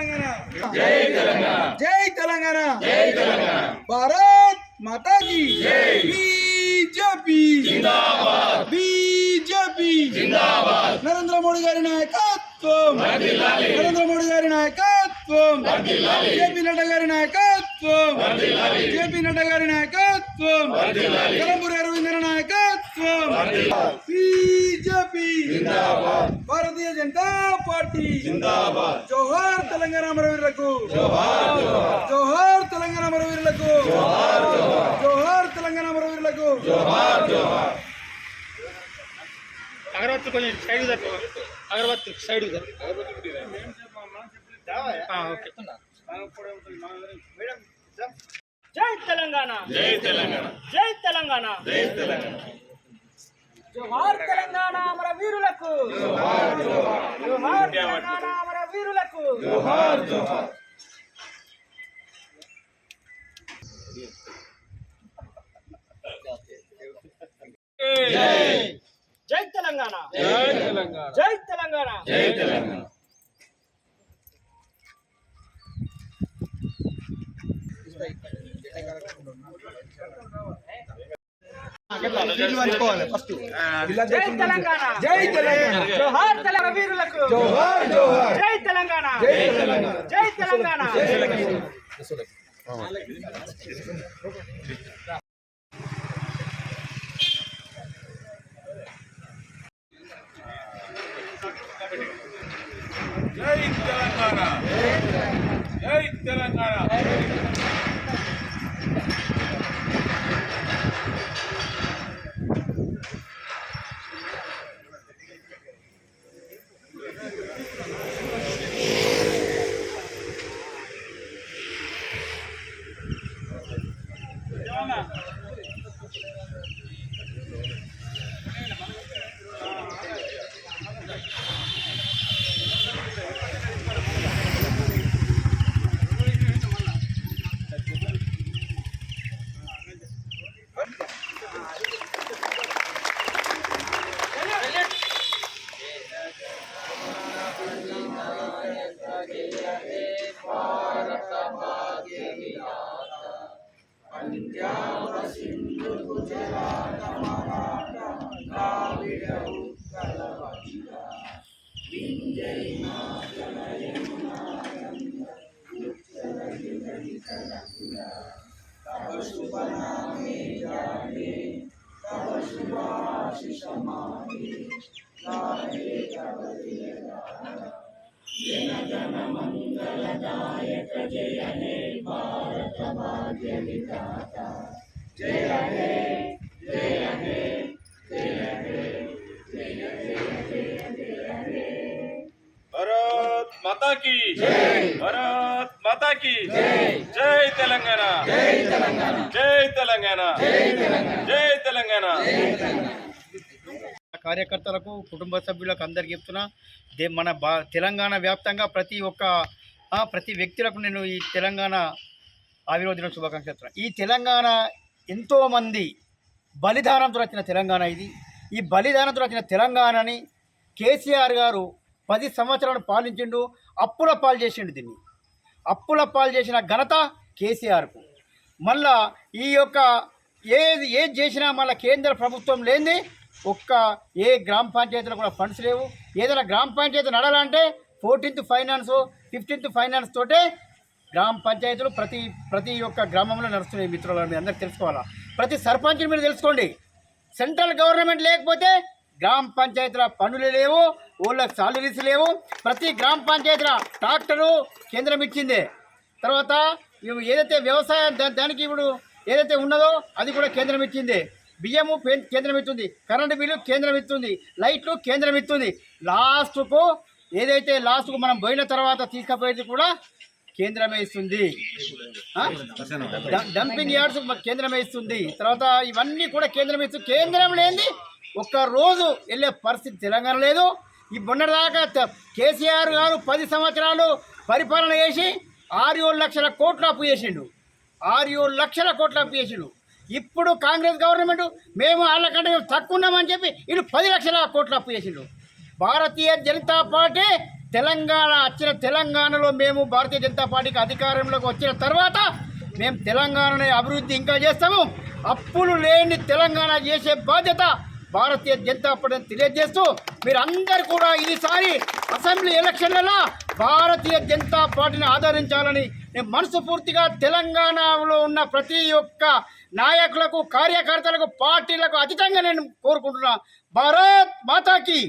తెలంగాణ. జై తెలంగాణ. జై తెలంగాణ. జై తెలంగాణ. భారత్ మాతా కీ బీజేపీ. జిందాబాద్. బీజేపీ. జిందాబాద్. నరేంద్ర మోడీ గారి నాయకత్వం. నరేంద్ర మోడీ గారి నాయకత్వం. జేపీ నడ్డా గారి నాయకత్వం. జేపీ నడ్డా గారి నాయకత్వం. కలంబూరి అరవింద్ నాయకత్వం. బీజేపీ. భారతీయ జనతా పార్టీ. జోహార్ తెలంగాణ అమరవీరులకు. జోహార్ తెలంగాణ అమరవీరులకు. జోహార్ తెలంగాణ అమరవీరులకు. అగరబత్తి కొంచెం సైడ్ తట్టు అగరబత్తి సైడ్ జై తెలంగాణ. జై తెలంగాణ. జై తెలంగాణ. జై తెలంగాణ. జోహార్ తెలంగాణ అమర వీరులకు. జోహార్ తెలంగాణ అమర వీరులకు. జై తెలంగాణ. జై తెలంగాణ. జై తెలంగాణ. జై తెలంగాణ. జై తెలంగాణ. జై తెలంగాణ. జోహార్ తెలంగాణ వీరులకు. జోహార్ జోహార్. జై తెలంగాణ. జై తెలంగాణ. జై తెలంగాణ. జై తెలంగాణ. జై తెలంగాణ. पंजाब सिंध गुजरात मराठा द्राविड उत्कल बंगा विंजयना जलयमुना तब शुभ नामे जागे तब शुभाशिष मागे लागे तब जन गण मंगलदायक जय हे భరత్ మాతా కీ భారత్ మాతా జై తెలంగాణ జై తెలంగాణ జై తెలంగాణ జై తెలంగాణ కార్యకర్తలకు కుటుంబ సభ్యులకు అందరికి చెప్తున్నా మన బా తెలంగాణ వ్యాప్తంగా ప్రతి ఒక్క ప్రతి వ్యక్తులకు నేను ఈ తెలంగాణ ఆవిర్భావ శుభాకాంక్షలు చెప్తున్నా. ఈ తెలంగాణ ఎంతోమంది బలిదానంతో వచ్చిన తెలంగాణ ఇది. ఈ బలిదానంతో వచ్చిన తెలంగాణని కేసీఆర్ గారు పది సంవత్సరాలు పాలించిండు అప్పుల పాలు చేసిండు దీన్ని. అప్పుల పాలు చేసిన ఘనత కేసీఆర్కు. మళ్ళా ఈ యొక్క ఏది ఏది చేసినా మళ్ళీ కేంద్ర ప్రభుత్వం లేని ఒక్క ఏ గ్రామ పంచాయతీలో కూడా ఫండ్స్ లేవు. ఏదైనా గ్రామ పంచాయతీ నడాలంటే ఫోర్టీన్త్ ఫైనాన్స్ ఫిఫ్టీన్త్ ఫైనాన్స్ తోటే గ్రామ పంచాయతీలు ప్రతి ప్రతి ఒక్క గ్రామంలో నడుస్తున్నాయి మిత్రులు మీరు అందరికీ తెలుసుకోవాలా? ప్రతి సర్పంచ్ని మీరు తెలుసుకోండి. సెంట్రల్ గవర్నమెంట్ లేకపోతే గ్రామ పంచాయతీల పనులు లేవు ఊళ్ళకి సాలరీస్ లేవు. ప్రతి గ్రామ పంచాయతీల ట్రాక్టరు కేంద్రం ఇచ్చిందే. తర్వాత ఇవి ఏదైతే వ్యవసాయం దానికి ఇప్పుడు ఏదైతే ఉన్నదో అది కూడా కేంద్రం ఇచ్చింది. బియ్యము కేంద్రం ఇస్తుంది. కరెంటు బిల్లు కేంద్రం ఇస్తుంది. లైట్లు కేంద్రం ఇస్తుంది. లాస్ట్కు ఏదైతే లాస్ట్కు మనం పోయిన తర్వాత తీసుకుపోయేది కూడా కేంద్రమే ఇస్తుంది. డంపింగ్ యార్డ్స్ కేంద్రమే ఇస్తుంది. తర్వాత ఇవన్నీ కూడా కేంద్రం ఇస్తుంది. కేంద్రం లేని ఒక్క రోజు వెళ్ళే పరిస్థితి తెలంగాణ లేదు. ఈ మొన్నటిదాకా కేసీఆర్ గారు పది సంవత్సరాలు పరిపాలన చేసి ఆరు ఏడు లక్షల కోట్ల అప్పు చేసిండు. ఆరు ఏడు లక్షల కోట్ల అప్పు చేసిండు. ఇప్పుడు కాంగ్రెస్ గవర్నమెంట్ మేము వాళ్ళకంటే మేము తక్కువ ఉన్నామని చెప్పి వీళ్ళు పది లక్షల కోట్ల అప్పు చేసిండు. భారతీయ జనతా పార్టీ తెలంగాణ వచ్చిన తెలంగాణలో మేము భారతీయ జనతా పార్టీకి అధికారంలోకి వచ్చిన తర్వాత మేము తెలంగాణని అభివృద్ధి ఇంకా చేస్తాము. అప్పులు లేని తెలంగాణ చేసే బాధ్యత భారతీయ జనతా పార్టీని తెలియజేస్తూ మీరందరూ కూడా ఈసారి అసెంబ్లీ ఎలక్షన్లలో భారతీయ జనతా పార్టీని ఆదరించాలని నేను మనస్ఫూర్తిగా తెలంగాణలో ఉన్న ప్రతి ఒక్క నాయకులకు కార్యకర్తలకు పార్టీలకు అతీతంగా నేను కోరుకుంటున్నా. భారత్ మాతాకి.